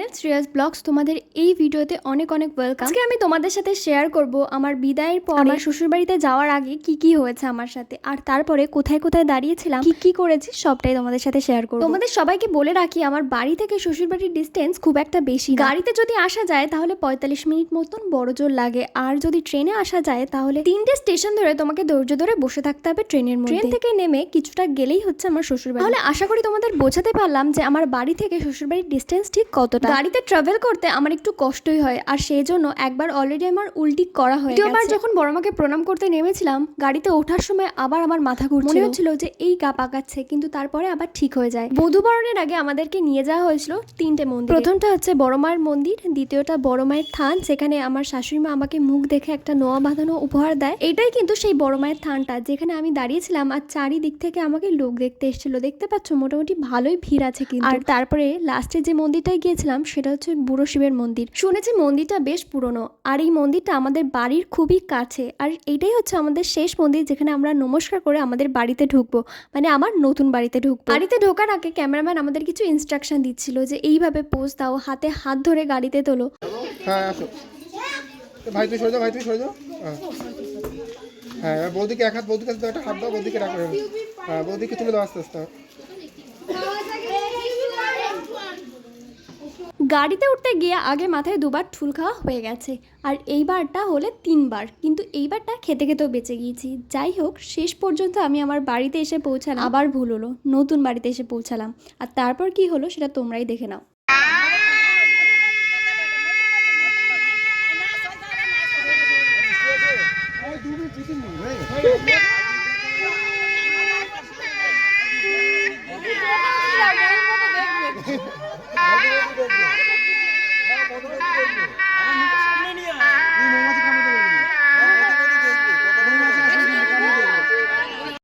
Channel Shreyas vlogs তোমাদের এই ভিডিওতে অনেক অনেক ওয়েলকাম আজকে আমি তোমাদের সাথে শেয়ার করব আমার বিদায়ের পর আমার শ্বশুরবাড়িতে যাওয়ার আগে কি কি হয়েছে আমার সাথে আর তারপরে কোথায় কোথায় দাঁড়িয়েছিলাম কি কি করেছি সবটাই তোমাদের সাথে শেয়ার করব। তোমাদের সবাইকে বলে রাখি আমার বাড়ি থেকে শ্বশুরবাড়ির ডিস্টেন্স খুব একটা বেশি গাড়িতে যদি আসা যায় তাহলে পঁয়তাল্লিশ মিনিট মতন বড় জোর লাগে আর যদি ট্রেনে আসা যায় তাহলে তিনটে স্টেশন ধরে তোমাকে ধৈর্য ধরে বসে থাকতে হবে ট্রেনের মধ্যে। ট্রেন থেকে নেমে কিছুটা গেলেই হচ্ছে আমার শ্বশুরবাড়ি। তাহলে আশা করি তোমাদের বোঝাতে পারলাম যে আমার বাড়ি থেকে শ্বশুরবাড়ির ডিস্টেন্স ঠিক কতটা। গাড়িতে ট্রাভেল করতে আমার একটু কষ্টই হয়। আর সেই জন্য একবার অলরেডি আমার উল্টি করা হয়ে দ্বিতীয়বার যখন বড় মাকে প্রণাম করতে নেমেছিলাম গাড়িতে ওঠার সময় আবার আমার মাথা ঘুরছিল। মনে হচ্ছিল যে এই গা পাকাচ্ছে কিন্তু তারপরে আবার ঠিক হয়ে যায়। বধুবরণের আগে আমাদেরকে নিয়ে যাওয়া হয়েছিল তিনটে মন্দির। প্রথমটা হচ্ছে বড় মায়ের মন্দির দ্বিতীয়টা বড় মায়ের থান সেখানে আমার শাশুড়ি মা আমাকে মুখ দেখে একটা নোয়া বাঁধানো উপহার দেয়। এটাই কিন্তু সেই বড় মায়ের থানটা যেখানে আমি দাঁড়িয়েছিলাম আর চারিদিক থেকে আমাকে লোক দেখতে এসেছিল। দেখতে পাচ্ছ মোটামুটি ভালোই ভিড় আছে কিন্তু। আর তারপরে লাস্টে যে মন্দিরটায় গিয়েছিলাম সেটা হচ্ছে বুড়ো শিবের মন্দির। শুনেছি মন্দিরটা বেশ পুরনো আর এই মন্দিরটা আমাদের বাড়ির খুবই কাছে। আর এইটাই হচ্ছে আমাদের শেষ মন্দির যেখানে আমরা নমস্কার করে আমাদের বাড়িতে ঢুকবো। মানে আমার নতুন বাড়িতে ঢুকবো। বাড়িতে ঢোকার আগে ক্যামেরাম্যান আমাদের কিছু ইনস্ট্রাকশন দিচ্ছিল যে এইভাবে পোজ দাও হাতে হাত ধরে গাড়িতে তোলো। হ্যাঁ হ্যাঁ। হ্যাঁ বৌদিকে এক হাত দাও, একটা হাত দাও বৌদিকে রাখো হ্যাঁ বৌদিকে তুলে দাও আস্তে আস্তে। গাড়িতে উঠতে গিয়ে আগে মাথায় দুবার ঠুল খাওয়া হয়ে গেছে। আর এইবারটা হলে তিনবার। কিন্তু এইবারটা খেতে খেতেও বেঁচে গিয়েছি। যাই হোক, শেষ পর্যন্ত আমি আমার বাড়িতে এসে পৌঁছালাম। আবার ভুল হলো। নতুন বাড়িতে এসে পৌঁছালাম। আর তারপর কি হলো সেটা তোমরাই দেখে নাও। হ্যাঁ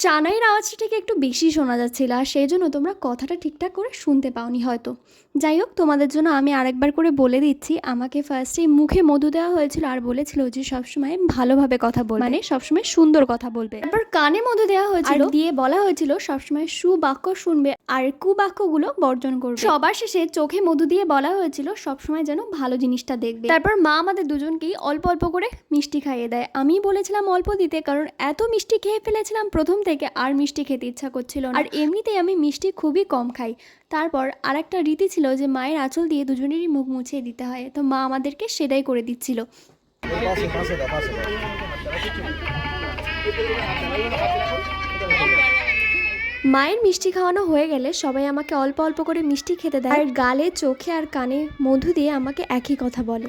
চানাইয়ের আওয়াজটা থেকে একটু বেশি শোনা যাচ্ছিল আর সেই জন্য তোমরা কথাটা ঠিকঠাক করে শুনতে পাওনি হয়তো। যাই হোক, তোমাদের জন্য আমি আরেকবার করে বলে দিচ্ছি, আমাকে ফার্স্টে মুখে মধু দেওয়া হয়েছিল আর বলেছিল যে সবসময় ভালোভাবে কথা বলবে। মানে সবসময় সুন্দর কথা বলবে। তারপর কানে মধু দেওয়া হয়েছিল। দিয়ে বলা হয়েছিল সবসময় সুবাক্য শুনবে আর কুবাক্যগুলো বর্জন করবে। সবার শেষে চোখে মধু দিয়ে বলা হয়েছিল সবসময় যেন ভালো জিনিসটা দেখবে। তারপর মা আমাদের দুজনকেই অল্প অল্প করে মিষ্টি খাইয়ে দেয়। আমি বলেছিলাম অল্প দিতে কারণ এত মিষ্টি খেয়ে ফেলেছিলাম প্রথম থেকে আর মিষ্টি খেতে ইচ্ছা করছিল আর এমনিতেই আমি মিষ্টি খুবই কম খাই। তারপর আরেকটা রীতি ছিল যে মায়ের আঁচল দিয়ে দুজনেরই মুখ মুছিয়ে দিতে হয়। তো মা আমাদেরকে সেটাই করে দিচ্ছিল। মায়ের মিষ্টি খাওয়ানো হয়ে গেলে সবাই আমাকে অল্প অল্প করে মিষ্টি খেতে দেয়। আর গালে, চোখে আর কানে মধু দিয়ে আমাকে একই কথা বলে।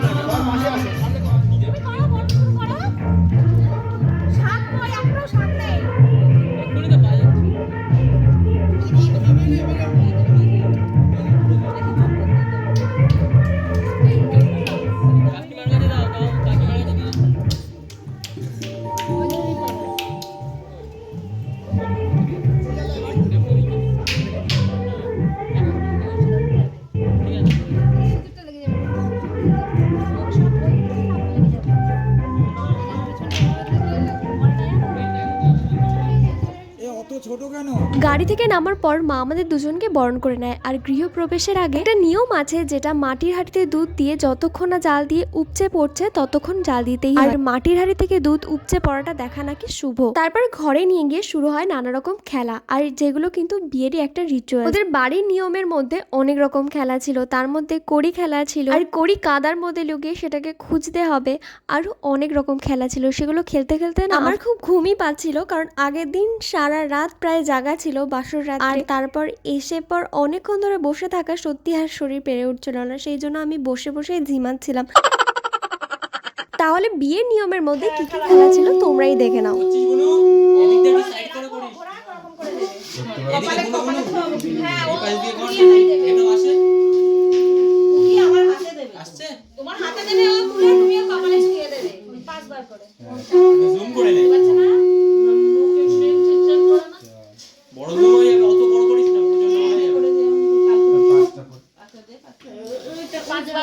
গাড়ি থেকে নামার পর মা আমাদের দুজনকে বরণ করে নেয়। আর গৃহপ্রবেশের আগে একটা নিয়ম আছে, যেটা মাটির হাঁড়িতে দুধ দিয়ে যতক্ষণ না জাল দিয়ে উপচে পড়ছে, ততক্ষণ জাল দিতেই। আর মাটির হাঁড়ি থেকে দুধ উপচে পড়াটা দেখা নাকি শুভ। তারপর ঘরে নিয়ে গিয়ে শুরু হয় নানা রকম খেলা। আর যেগুলো কিন্তু বিয়েরই একটা রিচুয়াল ওদের বাড়ির নিয়মের মধ্যে অনেক রকম খেলা ছিল। তার মধ্যে কড়ি খেলা ছিল। আর কড়ি কাদার মধ্যে লুকিয়ে সেটাকে খুঁজতে হবে। আরও অনেক রকম খেলা ছিল। সেগুলো খেলতে খেলতে না আমার খুব ঘুমই পাচ্ছিল, কারণ আগের দিন সারা রাত প্রায় জাগা ছিল। বাসর রাত আর তারপর এসে পর অনেকক্ষণ ধরে বসে থাকা সত্যি আর শরীর পেরে উঠছিল না সেই জন্য আমি বসে বসে ঝিমাচ্ছিলাম তাহলে বিয়ের নিয়মের মধ্যে কি কি খেলা ছিল তোমরাই দেখে নাও। আসছে তোমার হাতে দেবে ও তুলে তুমিও কপালে ছুঁয়ে দেবে। পাঁচবার করে। জুম করে নে পাচ্ছে না মুখে শ্রেণ চিনচান করে না বড় জুম হয়ে যাবে অত বড় করিস না প্রচণ্ড হয়ে যাবে করে দে পাঁচটা দে পাঁচটা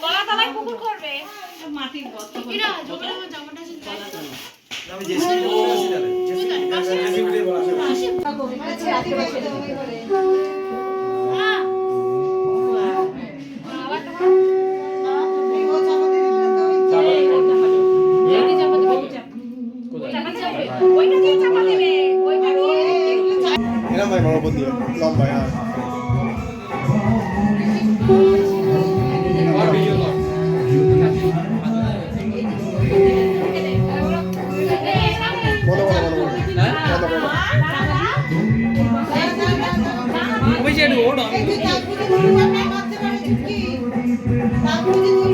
কলাতলায় পুকুর করবে। মাটির গর্ত জমিটা এরকম লম্বায় লম্বায় Thank you.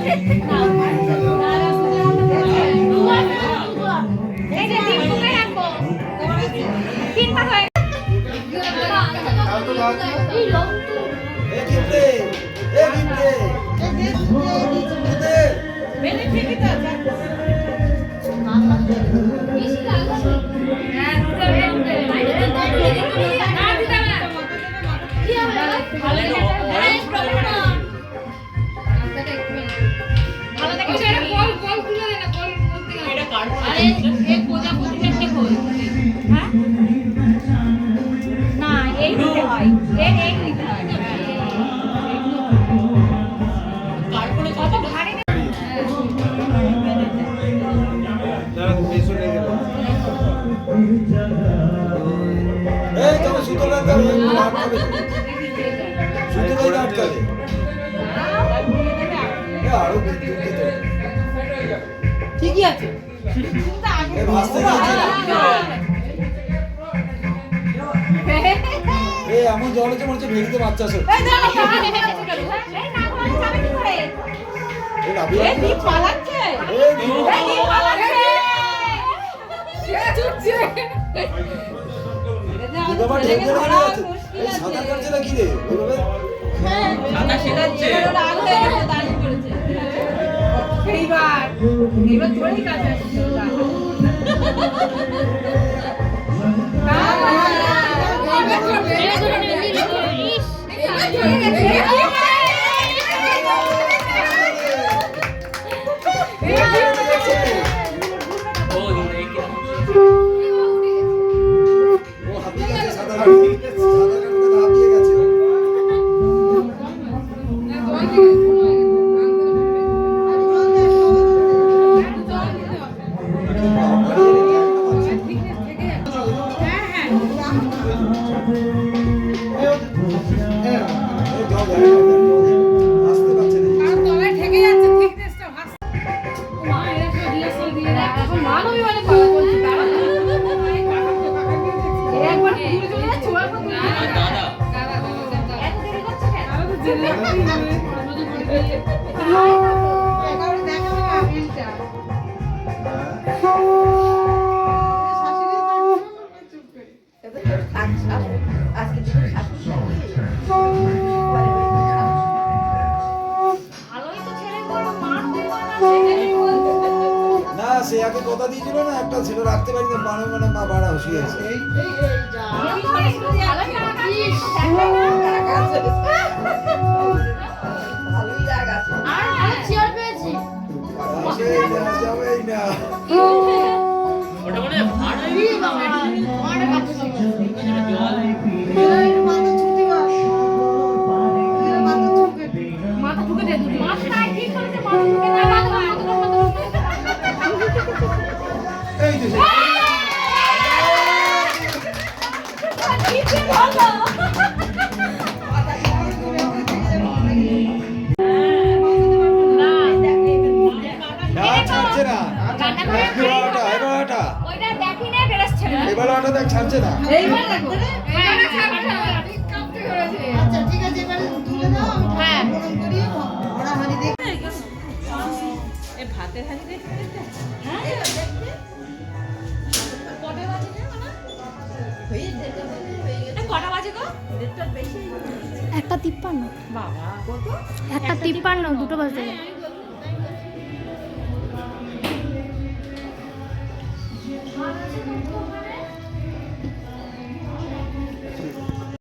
No. ঠিকই আছে এমন জল হচ্ছে মনে হচ্ছে ভেঙে বাচ্চা সাঁতার কাটছে না কি রে সাঁতার এবার এবার তোরই কাছে আসছে সে আগে কথা দিয়েছিল না একটা ছেলে রাখতে পারি না মানে মানে মা বাড়া হুশিয়ে না এবার দেখি ছাড়ছে না। এইবার দেখো এইবার ছাড়বে না। ঠিক কাঁপতে করেছে আচ্ছা ঠিক আছে এবারে তুলে দাও আমি হ্যাঁ। গরম করি ওরা হাঁড়ি দেখে একটা তিপ্পান্ন। একটা তিপ্পান্ন দুটো বাজে